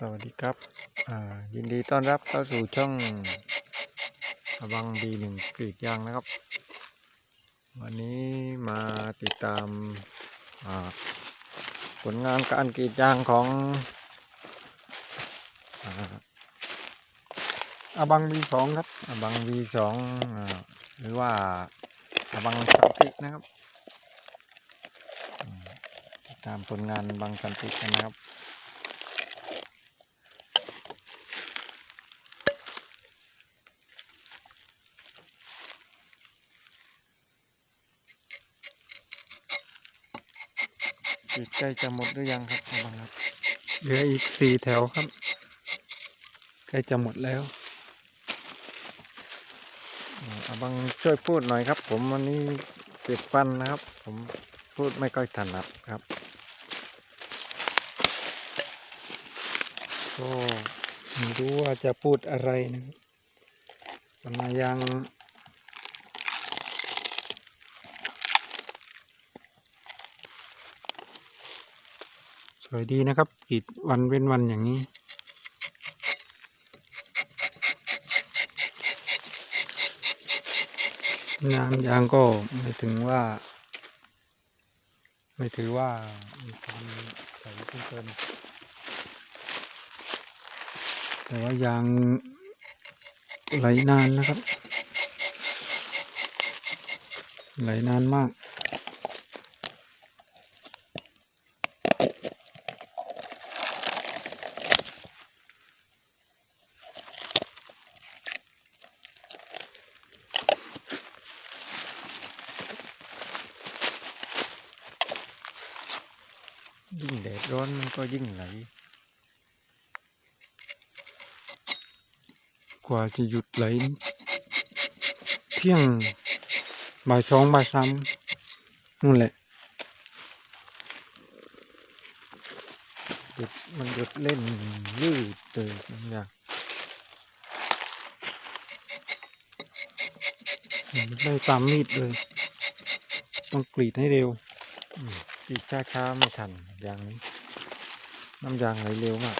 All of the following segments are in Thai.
สวัสดีครับยินดีต้อนรับเข้าสู่ช่องอบังบีหนึ่งกรีดยางนะครับ วันนี้มาติดตามผลงานการกรีดยางของอ่าบังบีสองครับอบังบีสองหรือว่าอบังสันตินะครับติดตามผลงานบังสันติกันนะครับ ฉีดใกล้จะหมดหรือยังครับอบังครับเหลืออีกสี่แถวครับ ใกล้จะหมดแล้วอ่าอบังช่วยพูดหน่อยครับ ผมวันนี้เจ็บฟันนะครับ ผมพูดไม่ค่อยถนัดครับก็ไม่รู้ว่าจะพูดอะไรนะครับทำไมายัง สวยดีนะครับกีดวันเว้นวันอย่างนี้ น้ำยางก็ไม่ถึงว่า ไม่ถือว่ามีความใสเกินแต่ว่ายางไหลนานนะครับ ไหลนานมาก ยิ่งแดดร้อนมันก็ ยิ่งไหล กว่าจะหยุดไหล เที่ยงบ่ายสองบ่ายสามนู่นแหละหยุดมันหยุดเล่นยืดเลยอย่างมันไม่ตามมีดเลย ต้องกรีดให้เร็วกรีดช้าๆไม่ทันอย่างนี้ น้ำยางไหลเร็วมาก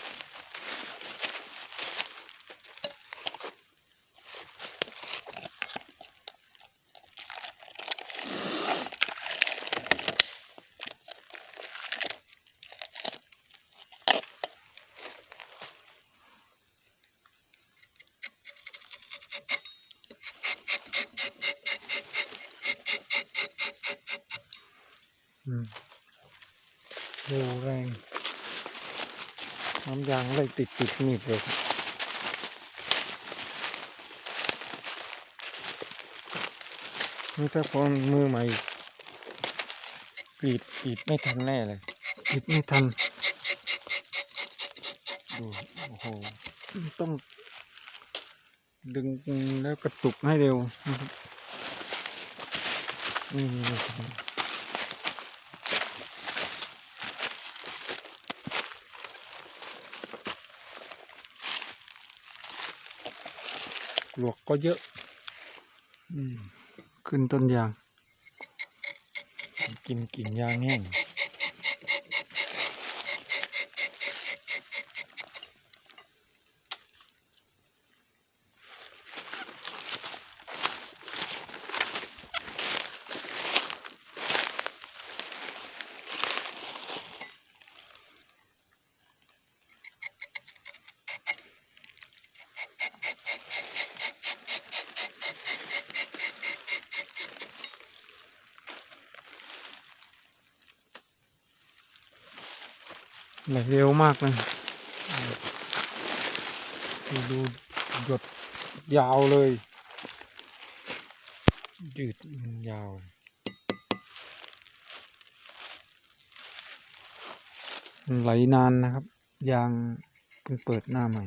อืมเร็วแรง น้ำยางเลยติดติดมีดเลยครับนี่ถ้าพอมือใหม่กรีดกรีดไม่ทันแน่เลยกรีดไม่ทัน ดู โอ้โห ต้อง ดึงแล้วกระตุกให้เร็วนะครับนี่นี่นี่หลวกก็เยอะอืมขึ้นต้นยาง กินกิ่งยางแห้ง ไหลเร็วมากเลยดูดูหยดยาวเลย ยืดยาวไหลนานนะครับ ยางเพิ่งเปิดหน้าใหม่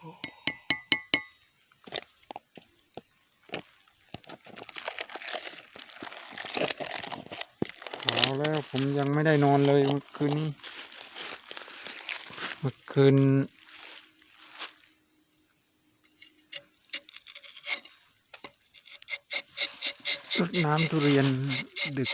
เอาแล้วผมยังไม่ได้นอนเลยเมื่อคืนนี้เมื่อคืนรดน้ำทุเรียนดึก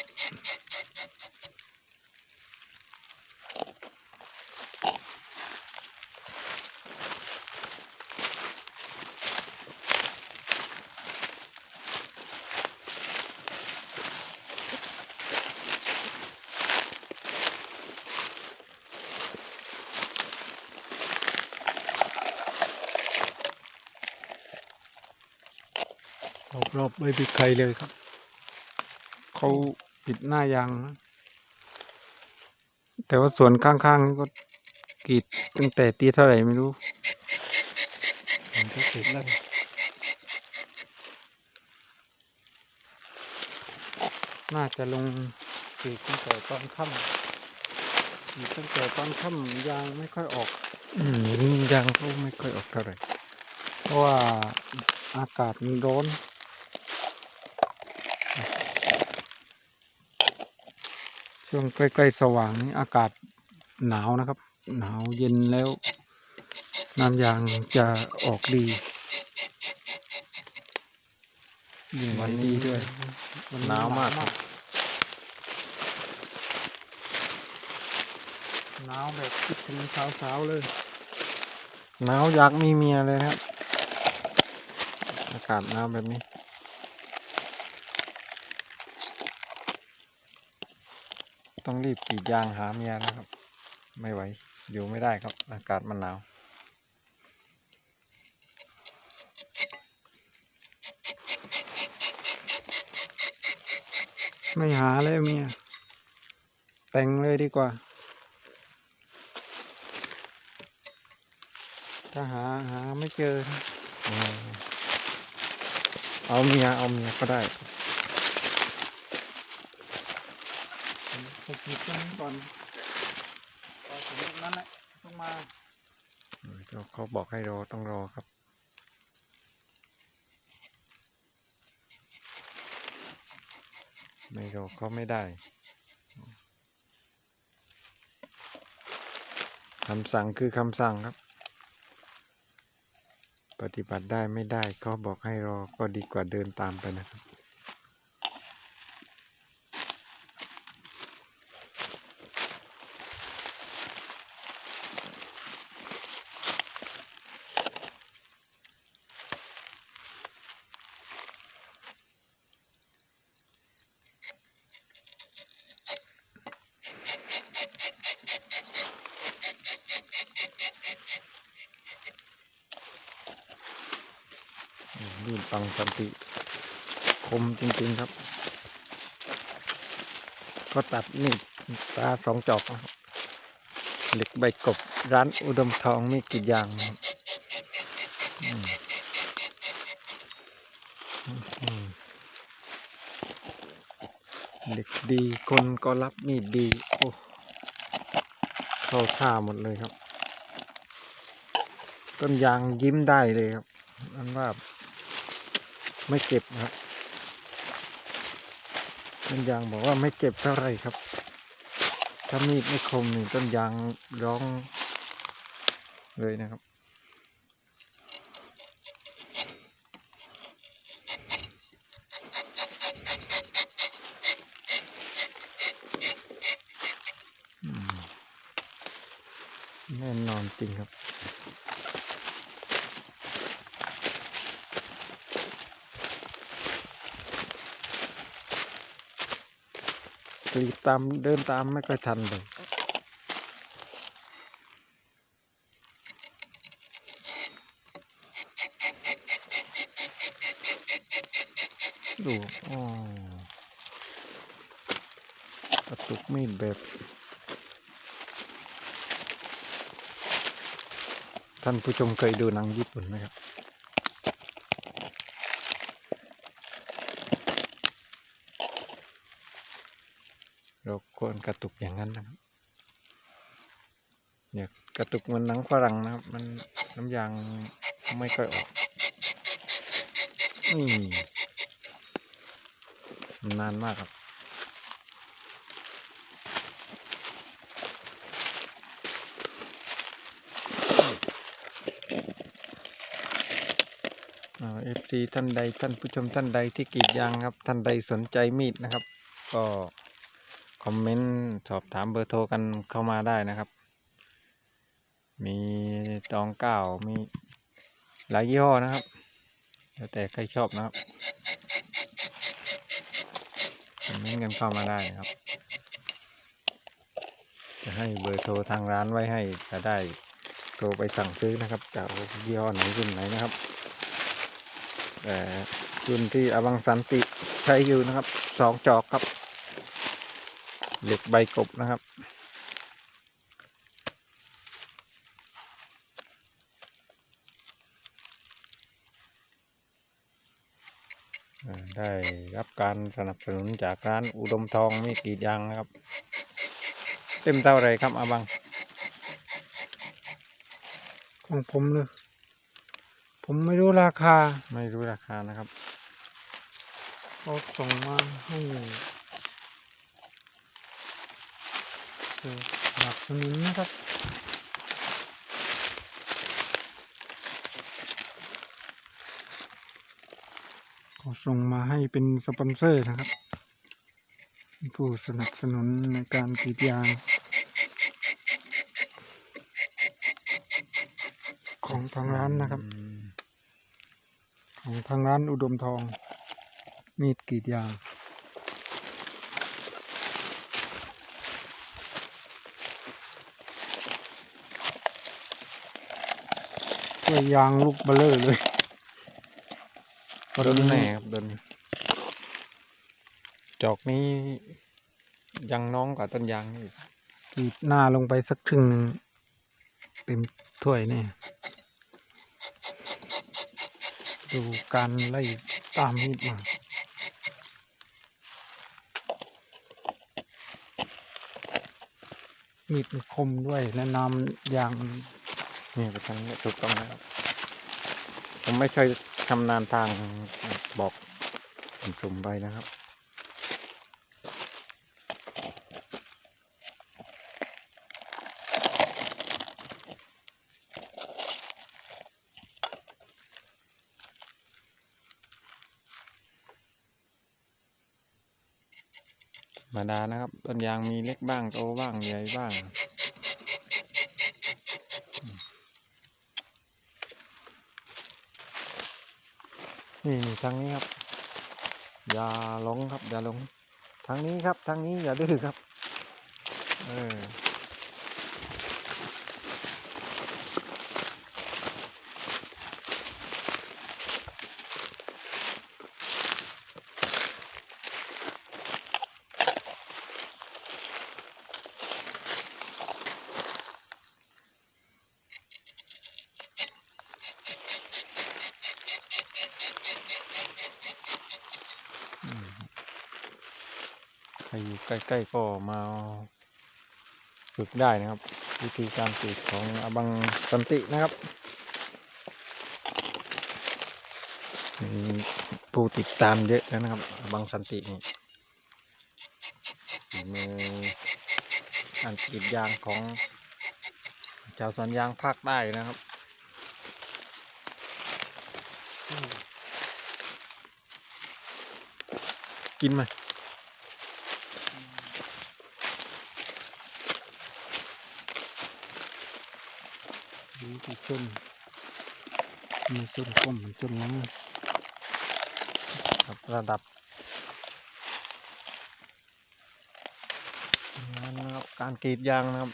รอบๆไม่มีใครเลยครับ เขาปิดหน้ายางนะแต่ว่าส่วนข้างๆก็กรีดตั้งแต่ตีเท่าไหร่ไม่รู้ผมก็ปิดแล้วน่าจะลงกรีดตั้งแต่ตอนค่ำกรีดตั้งแต่ตอนค่ำยางไม่ค่อยออกอืมเห็นยางเขาไม่ค่อยออกเท่าไหร่เพราะว่าอากาศมันร้อน ช่วงใกล้ๆสว่างนี้อากาศหนาวนะครับ หนาวเย็นแล้วน้ำยางจะออกดียิ่งวันดีนี้ด้วยหนาวมากครับหนาวแบบคิดถึงสาวๆเลยหนาวอยากมีเมียเลยนะครับ อากาศหนาวแบบนี้ ต้องรีบกรีดยางหาเมียนะครับ ไม่ไหว อยู่ไม่ได้ครับ อากาศมันหนาว ไม่หาเลยเมีย แต่งเลยดีกว่า ถ้าหาหาไม่เจอ เอาเมีย เอาเมียก็ได้ ไปคิดตรงนี้ก่อนพอถึงตรงนั้นแหละต้องมาเออเดี๋ยวเขาบอกให้รอต้องรอครับไม่รอเขาไม่ได้คำสั่งคือคำสั่งครับ ปฏิบัติได้ไม่ได้เขาบอกให้รอก็ดีกว่าเดินตามไปนะครับ อืมนี่ปังสันติคมจริงๆครับ ก็ตัดนี่ตาสองจอกนะเหล็กใบกบร้านอุดมทองมีกี่อย่างครับเหล็กดีคนก็รับมีดดีโอ้เข้าท่าหมดเลยครับ ต้นยางยิ้มได้เลยครับอันว่า ไม่เจ็บนะครับต้นยางบอกว่าไม่เจ็บเท่าไรครับ ถ้ามีดไม่คมนี่ต้นยางร้องเลยนะครับ แน่นอนจริงครับ รีดตามเดินตามไม่ค่อยทันเลยดูอ๋อกระตุกมีดแบบท่านผู้ชมเคยดูหนังญี่ปุ่นไหมครับ นกระตุกอย่างนั้นนะครับเนี่ยกระตุกมันหนังฝรั่งนะครับ มันน้ำยางไม่ค่อยออกนี่นานมากครับเอฟซีท่านใดท่านผู้ชมท่านใดที่กรีดยางครับ ท่านใดสนใจมีดนะครับ ก็ อมเมนต์สอบถามเบอร์โทรกันเข้ามาได้นะครับ มีตองเก้ามีหลายยี่ห้อนะครับ แล้วแต่ใครชอบนะครับคอมเมนต์กันเข้ามาได้นะครับ จะให้เบอร์โทรทางร้านไว้ให้จะได้โทรไปสั่งซื้อนะครับจากยี่ห้อไหนรุ่นไหนนะครับแต่รุ่นที่อบังสันติใช้อยู่นะครับสองจอกครับ เหล็กใบกบนะครับอ่าได้รับการสนับสนุนจากร้านอุดมทองมีดกรีดยางนะครับ เต็มเท่าไหรครับอาบัง ของผมเลยผมไม่รู้ราคา ไม่รู้ราคานะครับเขาส่งมาให้ เอ่อสนับสนุนนะครับเขาส่งมาให้เป็นสปอนเซอร์นะครับ ผู้สนับสนุนในการกรีดยาง ของทางร้านนะครับ ของทางร้านอุดมทองมีดกรีดยาง ตัวยางลูกเบลเลอร์เลยโดนแน่ครับโดนจอกนี้ยังน้องกว่าต้นยางนี่อีกกรีดหน้าลงไปสักครึ่งหนึ่งเต็มถ้วยนี่ดูการไล่ตามมีดมามีดมันคมด้วยและน้ำยางมั นนี่ไปทางนี้ถูกต้องนะครับผมไม่เคยชำนาญทางบอกผมสุ่มไปนะครับ ธรรมดานะครับ ต้นยางมีเล็กบ้างโตบ้างใหญ่บ้าง นี่นี่ทางนี้ครับ อย่าหลงครับ อย่าหลงทางนี้ครับทางนี้อย่าดื้อครับ เออ รอยู่ใกล้ๆก็มาฝึกได้นะครับ วิธีการฝึกของอบังสันตินะครับมีผู้ติดตามเยอะแล้วนะครับ อบังสันตินี่มือการกรีดยางของชาวสวนยางภาคใต้นะครับกินไหม จีชนมีชนก้มชนหลังครับระดับงานะครับการกรีดยางนะครับ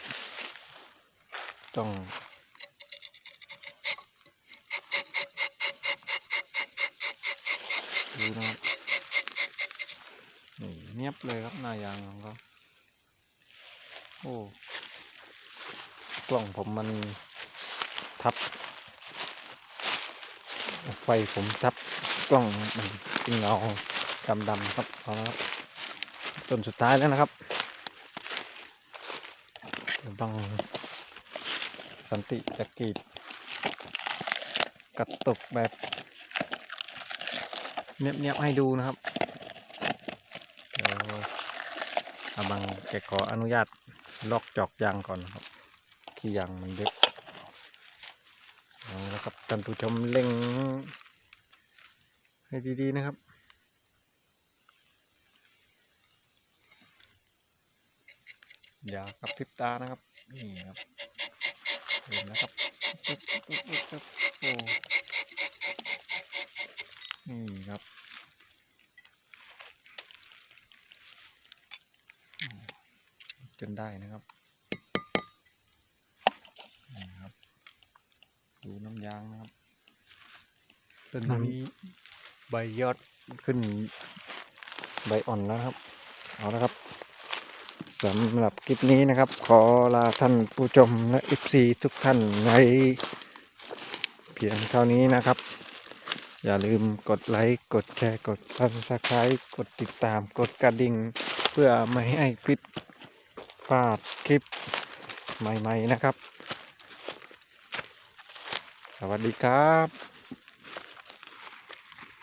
ต้องดูนะครับนี่เนียบเลยครับหน้ายางของเขาโอ้กล้องผมมันทับ ไฟผมทับกล้องมันเป็นเงาดำๆครับเอาละต้นสุดท้ายแล้วนะครับบังสันติจะกรีดกระตุกแบบเนียบๆให้ดูนะครับเดี๋ยวอาบังแกขออนุญาตลอกจอกยางก่อนครับ ที่ยางมันเยอะเอาละครับ ท่านผู้ชมเล็งให้ดีๆนะครับ อย่ากระพริบตานะครับ นี่ครับเห็นแล้วครับโอ้นี่ครับจนได้นะครับนี่ครับ ดูน้ำยางนะครับต้นน้ำนี้ใบยอดขึ้น ใบอ่อนแล้วนะครับ เอาละครับสำหรับคลิปนี้นะครับ ขอลาท่านผู้ชมและ FC ทุกท่านในเพียงเท่านี้นะครับ อย่าลืมกดไลค์ กดแชร์ กด Subscribe กดติดตาม กดกระดิ่ง เพื่อไม่ให้คลิปพลาดคลิปใหม่ ๆ นะครับส วัสดีครับ